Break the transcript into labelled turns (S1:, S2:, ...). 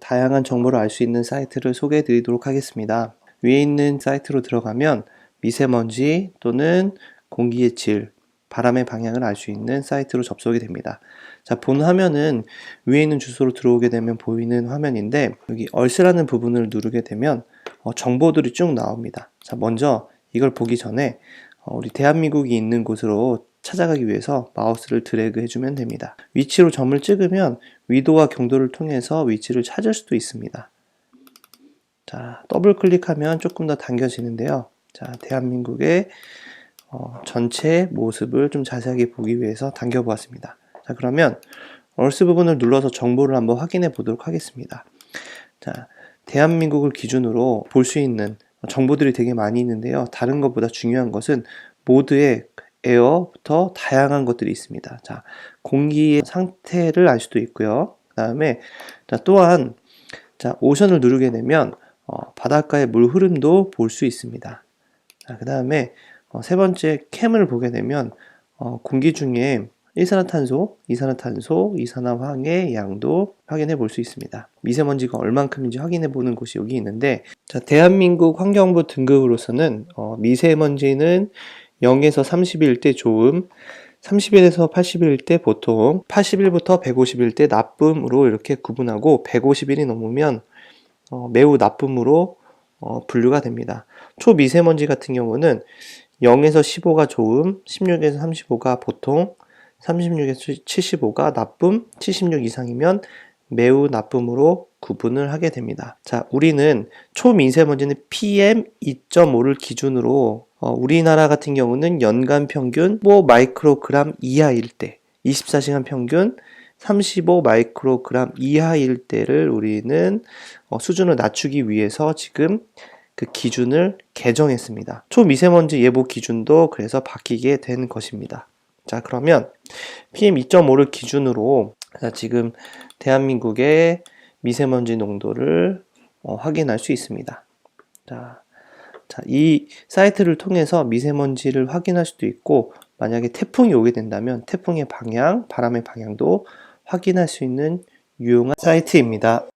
S1: 다양한 정보를 알 수 있는 사이트를 소개해 드리도록 하겠습니다. 위에 있는 사이트로 들어가면 미세먼지 또는 공기의 질, 바람의 방향을 알 수 있는 사이트로 접속이 됩니다. 자, 본 화면은 위에 있는 주소로 들어오게 되면 보이는 화면인데 여기 얼스라는 부분을 누르게 되면 어, 정보들이 쭉 나옵니다. 자, 먼저 이걸 보기 전에 어, 우리 대한민국이 있는 곳으로 찾아가기 위해서 마우스를 드래그 해주면 됩니다. 위치로 점을 찍으면 위도와 경도를 통해서 위치를 찾을 수도 있습니다. 자, 더블 클릭하면 조금 더 당겨지는데요. 자, 대한민국의 어, 전체 모습을 좀 자세하게 보기 위해서 당겨 보았습니다. 자, 그러면 얼스 부분을 눌러서 정보를 한번 확인해 보도록 하겠습니다. 자, 대한민국을 기준으로 볼 수 있는 정보들이 되게 많이 있는데요. 다른 것보다 중요한 것은 모드의 에어부터 다양한 것들이 있습니다. 자, 공기의 상태를 알 수도 있고요. 그 다음에 자, 또한 자, 오션을 누르게 되면 어, 바닷가의 물 흐름도 볼 수 있습니다. 자, 그 다음에 어, 세 번째 캠을 보게 되면 어, 공기 중에 일산화탄소, 이산화탄소, 이산화황의 양도 확인해 볼 수 있습니다. 미세먼지가 얼만큼인지 확인해 보는 곳이 여기 있는데 자, 대한민국 환경부 등급으로서는 어, 미세먼지는 0에서 31대 좋음, 31에서 81대 보통, 81부터 151대 나쁨으로 이렇게 구분하고 151이 넘으면 어, 매우 나쁨으로 어, 분류가 됩니다. 초미세먼지 같은 경우는 0에서 15가 좋음, 16에서 35가 보통, 36에서 75가 나쁨, 76 이상이면 매우 나쁨으로 구분을 하게 됩니다. 자, 우리는 초미세먼지는 PM 2.5를 기준으로 어, 우리나라 같은 경우는 연간 평균 5 마이크로그램 이하일 때, 24시간 평균 35 마이크로그램 이하일 때를 우리는 어, 수준을 낮추기 위해서 지금 그 기준을 개정했습니다. 초미세먼지 예보 기준도 그래서 바뀌게 된 것입니다. 자, 그러면 PM 2.5를 기준으로 자, 지금 대한민국의 미세먼지 농도를 어, 확인할 수 있습니다. 자, 자, 이 사이트를 통해서 미세먼지를 확인할 수도 있고, 만약에 태풍이 오게 된다면 태풍의 방향, 바람의 방향도 확인할 수 있는 유용한 사이트입니다.